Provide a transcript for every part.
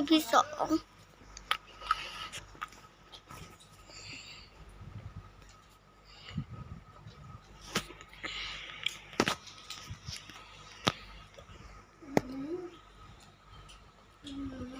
EP สองอืม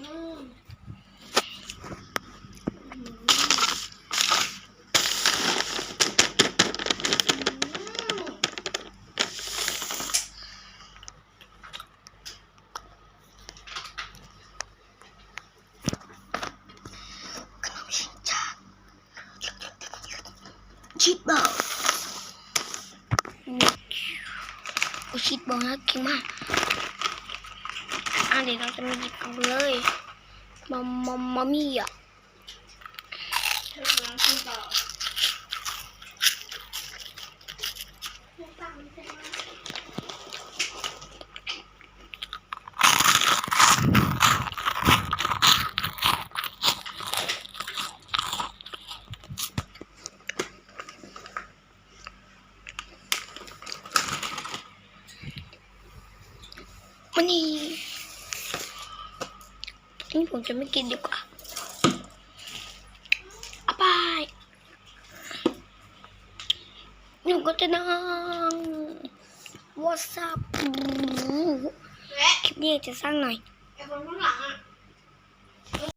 ชิดบอลโอ้ชิดบอลน่ากินมากอะเดี๋ยวเราจะมาหยิบเอาเลยมามามามี่อะเธอกำลังกินต่อ วันนี้อันนี้ผมจะไม่กินดีกว่าเอาไปหนูก็จะนั่งวอทซับและคลิปนี้จะสร้างหน่อยไอ้คนข้างหลังอะ